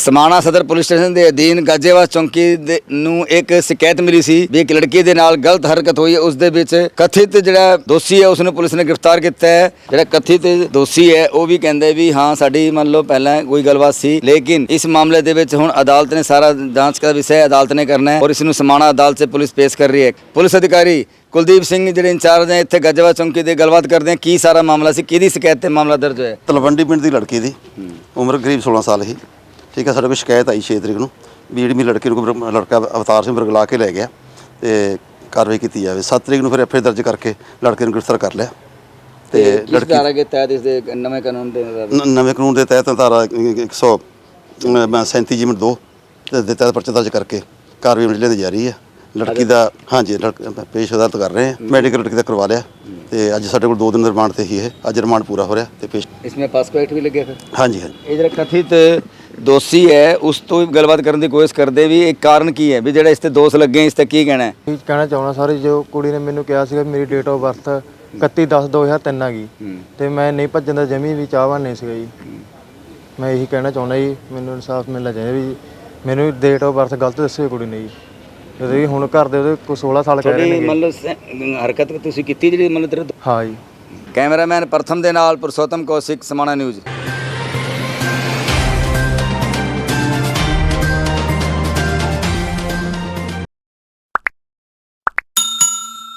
ਸਮਾਣਾ ਸਦਰ police station ਦੇ ਅਧੀਨ ਗਾਜੇਵਾਸ ਚੌਂਕੀ ਦੇ ਨੂੰ ਇੱਕ ਸ਼ਿਕਾਇਤ ਮਿਲੀ ਸੀ ਵੀ ਇੱਕ ਲੜਕੀ ਦੇ ਨਾਲ ਗਲਤ ਹਰਕਤ ਹੋਈ। ਹੈ ਉਸ ਦੇ ਵਿੱਚ ਕਥਿਤ ਜਿਹੜਾ ਦੋਸ਼ੀ ਹੈ ਉਸ ਨੂੰ ਪੁਲਿਸ ਨੇ ਗ੍ਰਿਫਤਾਰ ਕੀਤਾ ਹੈ। ਜਿਹੜਾ ਕਥਿਤ ਦੋਸ਼ੀ ਹੈ ਉਹ ਵੀ ਕਹਿੰਦੇ ਵੀ ਹਾਂ ਸਾਡੀ ਮੰਨ ਲਓ ਪਹਿਲਾਂ ਕੋਈ ਗੱਲਬਾਤ ਸੀ ਲੇਕਿਨ ਇਸ ਮਾਮਲੇ ਦੇ ਵਿੱਚ ਹੁਣ ਅਦਾਲਤ ਨੇ ਸਾਰਾ ਜਾਂਚ ਦਾ ਵਿਸ਼ਾ ਅਦਾਲਤ ਨੇ ਕਰਨਾ ਹੈ ਔਰ ਇਸ ਨੂੰ ਸਮਾਣਾ ਅਦਾਲਤ 'ਚ ਪੁਲਿਸ ਪੇਸ਼ ਕਰ ਰਹੀ ਹੈ। ਪੁਲਿਸ ਅਧਿਕਾਰੀ ਕੁਲਦੀਪ ਸਿੰਘ ਜਿਹੜੇ ਇੰਚਾਰਜ ਨੇ ਇੱਥੇ ਗਾਜੇਵਾਸ ਚੌਂਕੀ ਦੇ ਗੱਲਬਾਤ ਕਰਦੇ ਆ ਕੀ ਸਾਰਾ ਮਾਮਲਾ ਸੀ ਕਿਹਦੀ ਸ਼ਿਕਾਇਤ ਤੇ ਮਾਮਲਾ ਦਰਜ ਹੋਇਆ? ਤਲਵੰਡੀ ਪਿੰਡ ਦੀ ਲੜਕੀ ਦੀ ਉਮਰ ਕਰੀਬ 16 ਸਾਲ ਸੀ। ਠੀਕ ਹੈ ਸਾਡੇ ਕੋਲ ਸ਼ਿਕਾਇਤ ਆਈ 6 ਤਰੀਕ ਨੂੰ ਵੀ ਜਿਹੜੀ ਮੇਰੀ ਲੜਕੀ ਨੂੰ ਲੜਕਾ ਅਵਤਾਰ ਸਿੰਘ ਬਰਗਲਾ ਕੇ ਲੈ ਗਿਆ ਤੇ ਕਾਰਵਾਈ ਕੀਤੀ ਜਾਵੇ। 7 ਤਰੀਕ ਨੂੰ ਫਿਰ ਐਫਆਈਆਰ ਦਰਜ ਕਰਕੇ ਲੜਕੇ ਨੂੰ ਗ੍ਰਿਫਤਾਰ ਕਰ ਲਿਆ ਤੇ ਲੜਕੀ ਦੇ ਤਹਿਤ ਇਸ ਦੇ ਨਵੇਂ ਕਾਨੂੰਨ ਦੇ ਨਵੇਂ ਕਾਨੂੰਨ ਦੇ ਤਹਿਤ ਧਾਰਾ 137 ਜਿਮਟ 2 ਤੇ ਦੇ ਤਹਿਤ ਪਰਚਾ ਦਰਜ ਕਰਕੇ ਕਾਰਵਾਈ ਮਿਲਣ ਦੀ ਜਾਰੀ ਹੈ। ਲੜਕੀ ਦਾ ਹਾਂਜੀ ਪੇਸ਼ ਅਦਾਲਤ ਕਰ ਰਹੇ ਹਾਂ। ਮੈਡੀਕਲ ਲੜਕੀ ਦਾ ਕਰਵਾ ਲਿਆ ਤੇ ਅੱਜ ਸਾਡੇ ਕੋਲ 2 ਦਿਨ ਰਿਮਾਂਡ ਤੇ ਹੀ ਹੈ ਅੱਜ ਰਿਮਾਂਡ ਪੂਰਾ ਹੋ ਰਿਹਾ ਤੇ ਪੇਸ਼ ਇਸ ਵਿੱਚ ਪਾਸਪੋਰਟ ਵੀ ਲੱਗਿਆ ਫਿਰ? ਹਾਂਜੀ ਹਾਂਜੀ। ਇਹ ਜਿਹੜਾ ਕਥਿਤ ਦੋਸ਼ੀ ਹੈ ਉਸ ਤੋਂ ਵੀ ਗੱਲਬਾਤ ਕਰਨ ਦੀ ਕੋਸ਼ਿਸ਼ ਕਰਦੇ ਵੀ ਇਹ ਕਾਰਨ ਕੀ ਹੈ? ਵੀ ਜਿਹੜਾ ਇਸ ਤੇ ਦੋਸ਼ ਲੱਗੇ ਇਸ ਤੇ ਕੀ ਕਹਿਣਾ ਹੈ? ਇਹ ਕਹਿਣਾ ਚਾਹੁੰਦਾ ਸਰ ਜੋ ਕੁੜੀ ਨੇ ਮੈਨੂੰ ਕਿਹਾ ਸੀਗਾ ਮੇਰੀ ਡੇਟ ਆਫ ਬਰਥ 31/10/2003 ਆ ਗਈ। ਤੇ ਮੈਂ ਨਹੀਂ ਭੱਜਣ ਦਾ ਜਮੀ ਵੀ ਚਾਹਵਾਨ ਨਹੀਂ ਸੀਗਾ ਜੀ। ਮੈਂ ਇਹੀ ਕਹਿਣਾ ਚਾਹੁੰਦਾ ਜੀ ਮੈਨੂੰ ਇਨਸਾਫ ਮਿਲਣਾ ਚਾਹੀਦਾ ਵੀ ਮੈਨੂੰ ਡੇਟ ਆਫ ਬਰਥ ਗਲਤ ਦੱਸੀ ਹੋਈ ਕੁੜੀ ਨੇ ਜੀ। ਜਦੋਂ ਵੀ ਹੁਣ ਘਰ ਦੇ ਉਹਦੇ ਕੋ 16 ਸਾਲ ਕਹਿ ਰਹੇ ਤੁਹਾਡੀ ਨੇ ਮਤਲਬ ਸ- ਹਰਕਤ ਤੁਸੀਂ ਕੀਤੀ ਜਿਹੜੀ ਮਤਲਬ ਤੇਰੇ ਹਾਂ ਜੀ। ਕੈਮਰਾਮੈਨ ਪ੍ਰਥਮ ਦੇ ਨਾਲ ਪੁਰਸ਼ੋਤਮ ਕੌਸ਼ਿਕ ਸਮਾਣਾ ਨਿਊਜ਼।